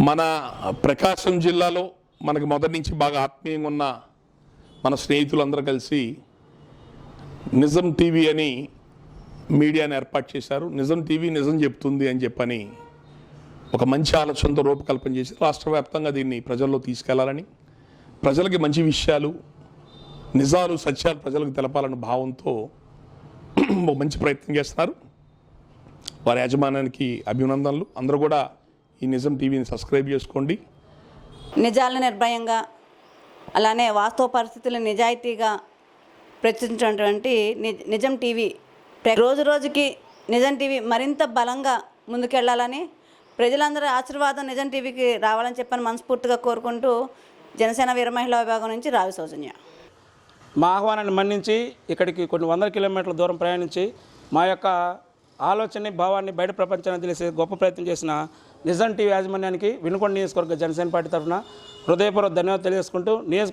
మన ప్రకాశం జిల్లాలో మనకి మొదటి నుంచి బాగా ఆత్మీయంగా ఉన్న మన స్నేహితులందరూ కలిసి నిజం టీవీ అని మీడియాని ఏర్పాటు చేశారు. నిజం టీవీ నిజం చెప్తుంది అని చెప్పని ఒక మంచి ఆలోచనతో రూపకల్పన చేసి రాష్ట్ర వ్యాప్తంగా దీన్ని ప్రజల్లో తీసుకెళ్ళాలని ప్రజలకి మంచి విషయాలు నిజాలు సత్యాలు ప్రజలకు తెలపాలన్న భావంతో ఒక మంచి ప్రయత్నం చేస్తున్నారు. వారి యాజమాన్యానికి అభినందనలు. అందరూ కూడా ఈ నిజం టీవీని సబ్స్క్రైబ్ చేసుకోండి. నిజాలను నిర్భయంగా అలానే వాస్తవ పరిస్థితులను నిజాయితీగా ప్రచురించినటువంటి ని- నిజం టీవీ రోజు రోజుకి నిజం టీవీ మరింత బలంగా ముందుకెళ్ళాలని ప్రజలందరి ఆశీర్వాదం నిజం టీవీకి రావాలని చెప్పని మనస్ఫూర్తిగా కోరుకుంటూ జనసేన వీర మహిళా విభాగం నుంచి రావి సౌజన్య. మా ఆహ్వానాన్ని మన్నించి ఇక్కడికి కొన్ని వందల కిలోమీటర్ల దూరం ప్రయాణించి మా యొక్క ఆలోచనని భావాన్ని బయట ప్రపంచాన్ని తెలిసే గొప్ప ప్రయత్నం చేసిన నిజం టీవీ యాజమాన్యానికి వినుకొండ నియోజకవర్గ జనసేన పార్టీ తరఫున హృదయపూర్వక ధన్యవాదాలు తెలియజేసుకుంటూ నియోజక